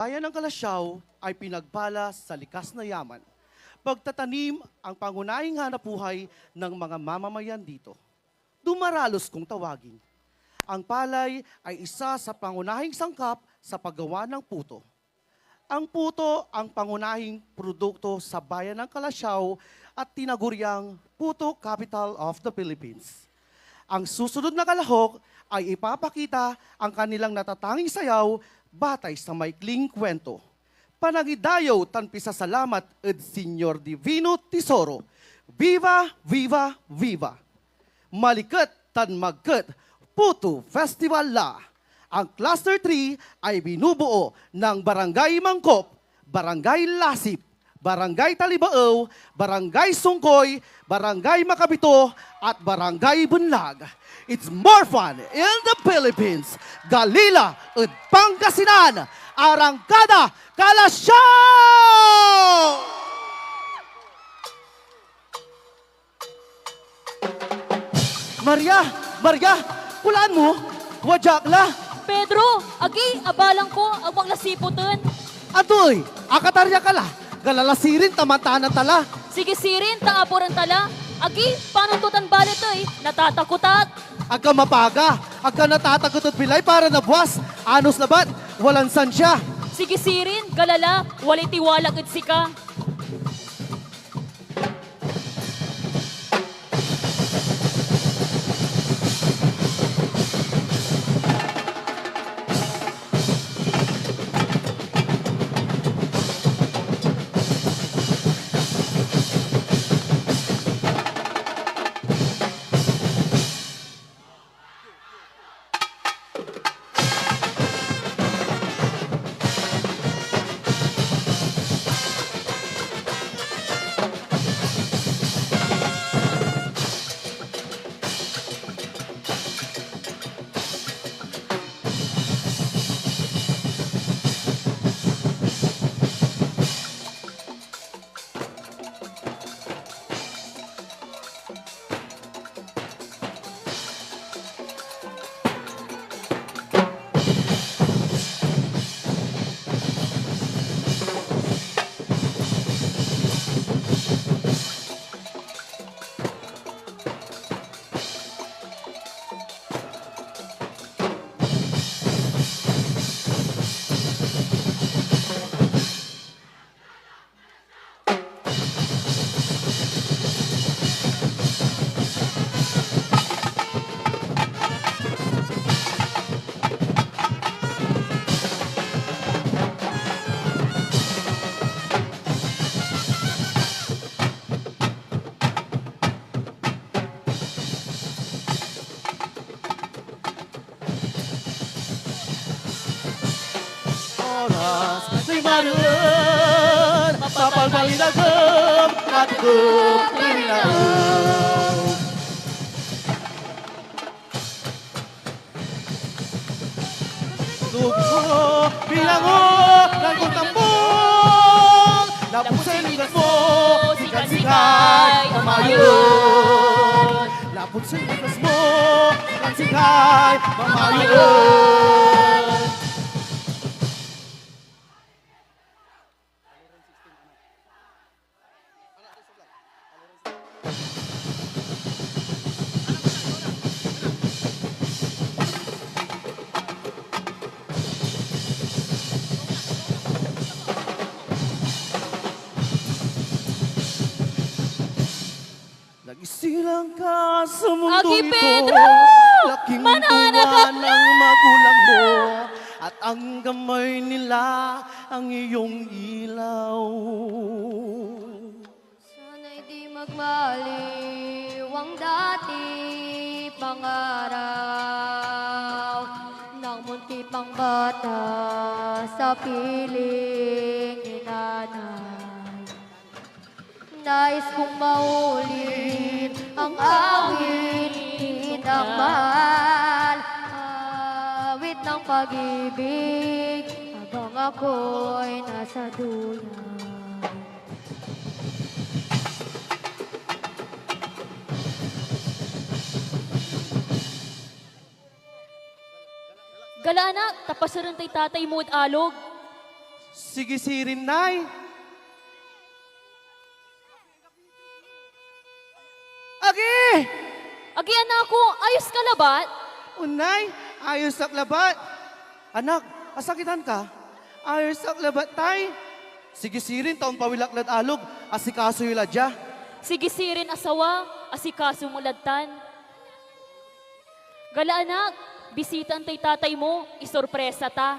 Bayan ng Kalasyaw ay pinagpala sa likas na yaman. Pagtatanim ang pangunahing hanapuhay ng mga mamamayan dito. Dumaralos kung tawagin. Ang palay ay isa sa pangunahing sangkap sa paggawa ng puto. Ang puto ang pangunahing produkto sa bayan ng Kalasyaw at tinaguriang Puto Capital of the Philippines. Ang susunod na kalahok ay ipapakita ang kanilang natatanging sayaw batay sa maikling kwento. Panagidayaw tanpi sa salamat ed Senyor Divino Tesoro. Viva, viva, viva! Malikat tan magkat, Puto Festival La. Ang Cluster 3 ay binubuo ng Barangay Mangkop, Barangay Lasip, Barangay Talibao, Barangay Sungkoy, Barangay Makabito, at Barangay Bunlag. It's more fun in the Philippines. Galila at Pangasinan, Arangkada, Kalasyaw! Maria, Maria, kulaan mo, wajak la. Pedro, agi, abalang ko, ang maglasipoten. Atoy, akatarya ka la. Galalasirin tamantaan na tala. Sige sirin, taaporan tala. Agi, panuntutan balit ay, natatakutat. Agka mapaga, agka natatagot at bilay para na buwas. Anos na ba't? Walang san siya. Sige sirin, galala, walay tiwalag at sika. At kumpinaw. Tugpo, bilango, ng kuntambong, Lapusay ligas mo, sikat-sikat, mamayon. Lapusay ligas mo, sikat-sikat, mamayon. Nagisilang ka sa mundo Agi, ito! Laking tuwa ng magulang mo At ang gamay nila ang iyong ilaw Sana'y di magmaliw ang dati pangaraw ng munti pang bata sa piling ni nanay. Nais kong maulit ang awit ng mahal, awit ng pag-ibig habang ako'y nasa duyan. Galana, tapasaran tay tatay mo at alog. Sige, sirin, Nay. Ayos ka labat? Unay, ayos sa labat. Anak, asakitan ka? Ayos sa labat, tay. Sige, sirin, taon pawilaklad alog. Asikaso yung ladya. Sige sirin asawa, asikaso mo ladtan. Gala anak, bisita ang tay tatay mo, isorpresa ta.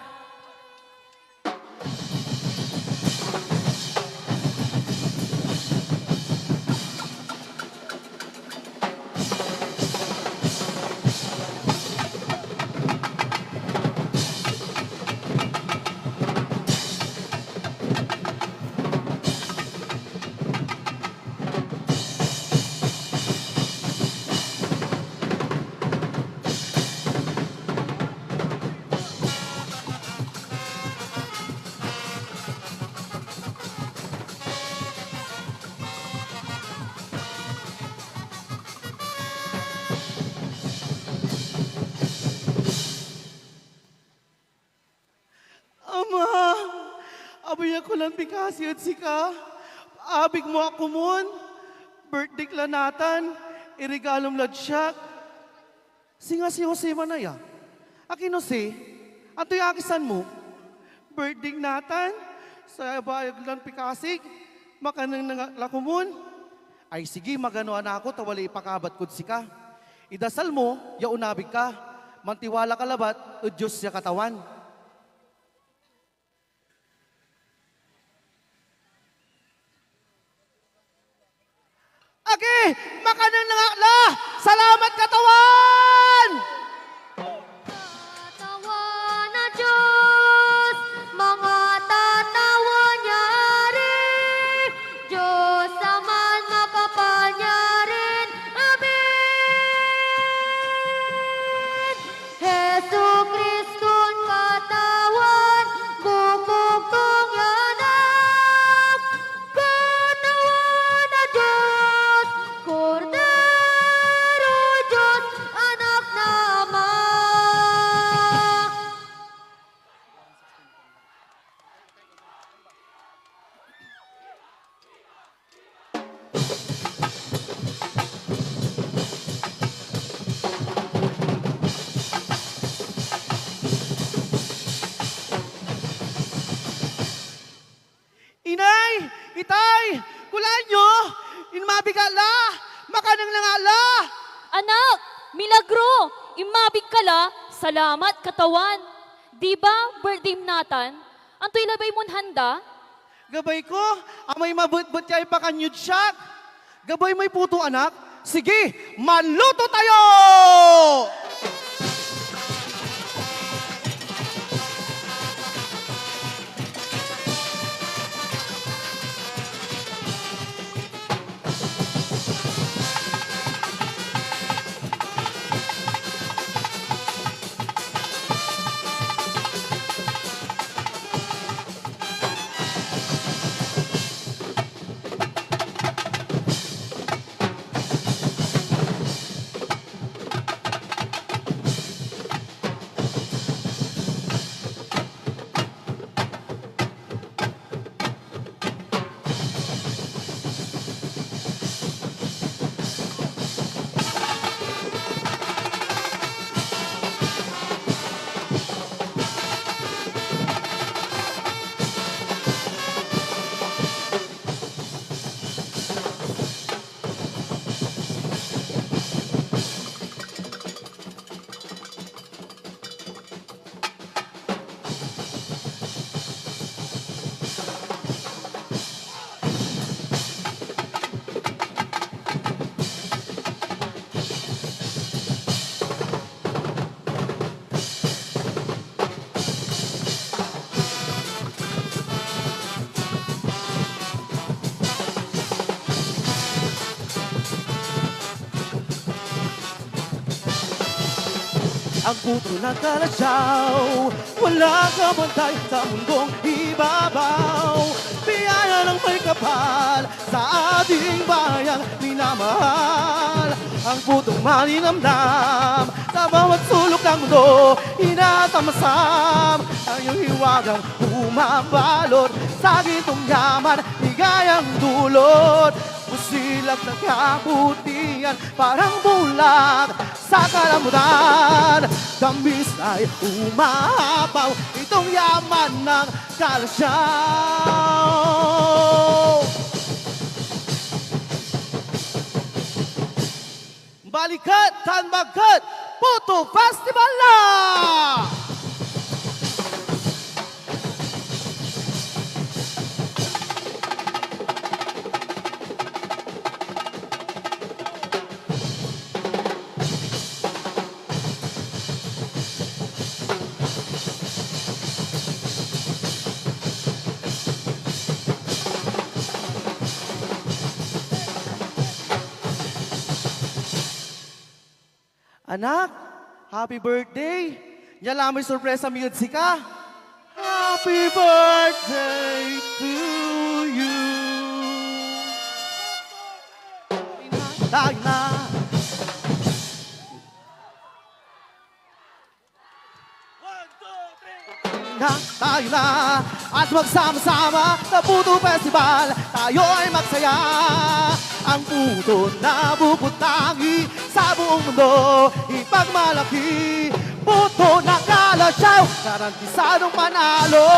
Abay ako lang bikasi at sika. Abig mo ako mon. Birthday klanatan. Irigalom ladsyak. Singa si Jose Manaya. Akin Jose, ato yung akisan mo. Birthday natan. Sa bayag lang pikasig. Makanang nanglakumon. Ay sige, maganoan ako, tawali ipakabat kud sika. Idasal mo, yaunabig ka. Mantiwala ka labat, o Diyos siya katawan. Agi, makanan na nga la! Salamat katawan! Itay, kulaan nyo! Inmabi ka la! Makanang na nga la! Anak, milagro, imabig ka la, salamat katawan. Di ba, birthday natan? Antoy labay mon handa? Gabay ko, amay mabut-but kay pakanyud siya. Gabay may puto anak. Sige, maluto tayo! Ang puto ng kalasyaw Wala ka bantay sa mundong ibabaw Biyaya ng may kapal sa ating bayang minamahal. Ang putong maninamnam sa bawat sulok ng mundo, inatamasam ang iyong hiwagang bumabalot sa gitong yaman, ligayang dulot. Pusilag ng kabutihan, parang bulag sa kalamutan. Tamis ay umapaw, itong yaman ng kalasyaw. Balikat, Tanbagkat, Puto Festival na! Anak, happy birthday! Yala may sorpresa music ka. Happy birthday to you! Tayo na! na tayo na at magsama-sama sa Puto Festival tayo ay magsaya ang puto na bubutangi sa buong mundo ipagmalaki. Puto na kalasyaw garantisadong panalo